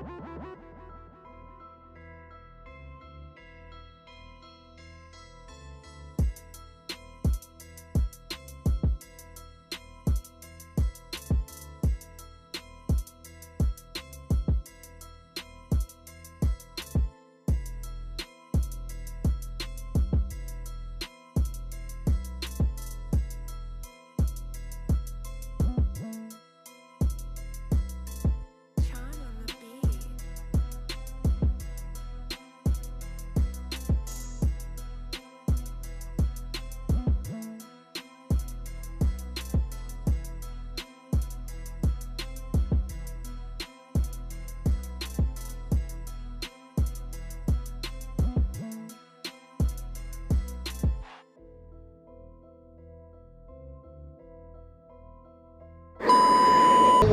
Woo-hoo-hoo-hoo!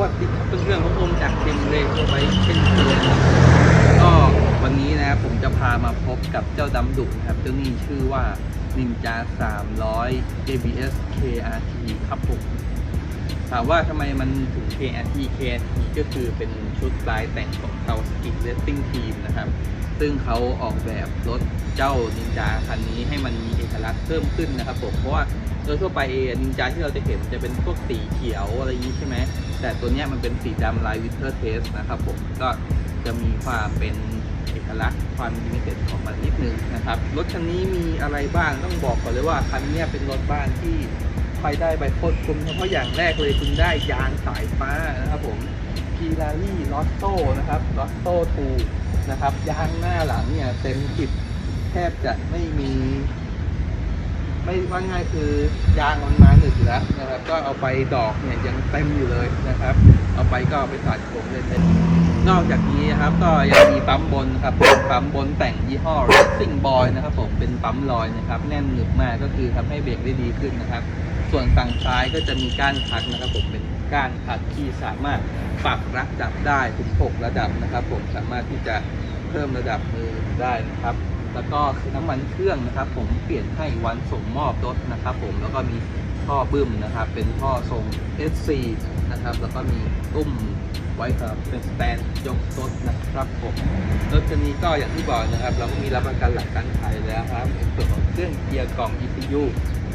วัสดีครับเพื่อนๆผมผมจากเดมเรโไว้เช่นเคยครับก็วันนี้นะครับผมจะพามาพบกับเจ้าดำดุนะครับเจ้านี่ชื่อว่า Ninja 300 ABS KRT ครับผมถามว่าทำไมมันถึง KRT KRT ก็คือเป็นชุดลายแต่งของ k a w a s a k i Racing Team นะครับ ซึ่งเขาออกแบบรถเจ้านินจาคันนี้ให้มันมีเอกลักษณ์เพิ่มขึ้นนะครับผมเพราะว่า โดยทั่วไปนินจาที่เราจะเห็นจะเป็นพวกสีเขียวอะไรอย่างนี้ใช่ไหมแต่ตัวนี้มันเป็นสีดำลายวิเทอร์เทสนะครับผมก็จะมีความเป็นเอกลักษณ์ความลิมิเต็ดของมันนิดนึงนะครับรถคันนี้มีอะไรบ้างต้องบอกก่อนเลยว่าคันนี้เป็นรถบ้านที่ใครได้ใบโคตรคุ้มเฉพาะอย่างแรกเลยคุณได้ยางสายฟ้านะครับผมพีลารี่ลอตโต้นะครับลอตโต้ทูนะครับยางหน้าหลังเนี่ยเต็มสิบแทบจะไม่มี ไม่ว่าง่ายคือยางมันมาหนึบอยู่แล้วนะครับ ก็เอาไปดอกเนี่ยยังเต็มอยู่เลยนะครับ เอาไปก็เอาไปตัดผมเล่นๆนอกจากนี้นะครับก็ยังมีปั๊มบนครับปั๊มบนแต่งยี่ห้อ Racing Boy นะครับผมเป็นปั๊มลอยนะครับแน่นหนึบมากก็คือทำให้เบรกได้ดีขึ้นนะครับ ส่วนฝั่งซ้ายก็จะมีก้านพักนะครับ ผมเป็นก้านพักที่สามารถปรับระดับได้ถึง 6 ระดับนะครับ ผมสามารถที่จะเพิ่มระดับมือได้นะครับ แล้วก็คือน้ำมันเครื่องนะครับ ผมเปลี่ยนให้วันส่งมอบรถนะครับ ผมแล้วก็มีท่อบึ้มนะครับ เป็นท่อทรง SC นะครับ แล้วก็มีตุ้มไว้สำหรับเป็นสแตนยกรถนะครับผมรถคันนี้ก็อย่างที่บอกนะครับ เราก็มีรับประกันหลักการขายแล้วครับในส่วนของเครื่องเกียร์กล่อง ECU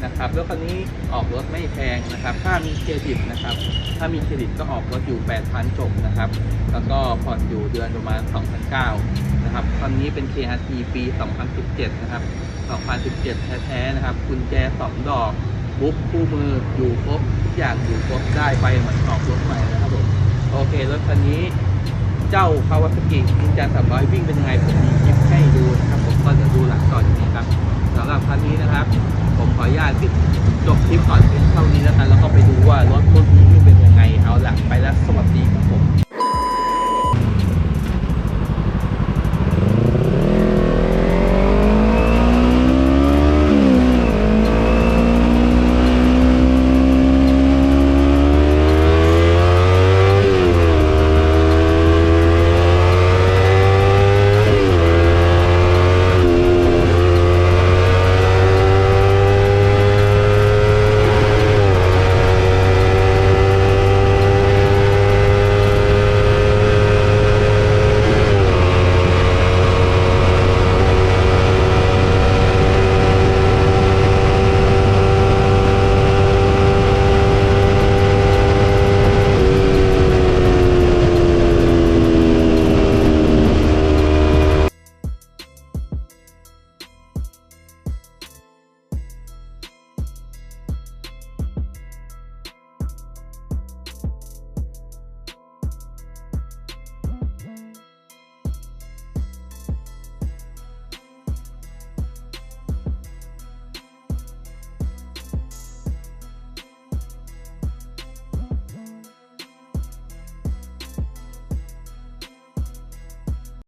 นะครับแล้วคันนี้ออกรถไม่แพงนะครับ ถ้ามีเครดิตนะครับ ถ้ามีเครดิตก็ออกรถอยู่ 8,000จบนะครับ แล้วก็ผ่อนอยู่เดือนประมาณ 2,900 นะครับ คันนี้เป็น KRT ปี 2017 นะครับ 2017 แท้ๆ นะครับ กุญแจ2ดอกบุ๊กคู่มืออยู่ครบทุกอย่างอยู่ครบได้ไปเหมือนออกรถใหม่นะครับผม โอเค รถคันนี้เจ้าคาวาซากินินจา300วิ่งเป็นยังไงผมมีคลิปให้ดูนะครับ ผมก็จะดูหลังก่อนนี้ครับสำหรับคันนี้นะครับ ผมขออนุญาตปิดจบคลิปก่อนเพียงเท่านี้แล้วกันแล้วก็ไปดูว่ารถรุ่นนี้เป็นยังไงเอาหลังไปแล้ว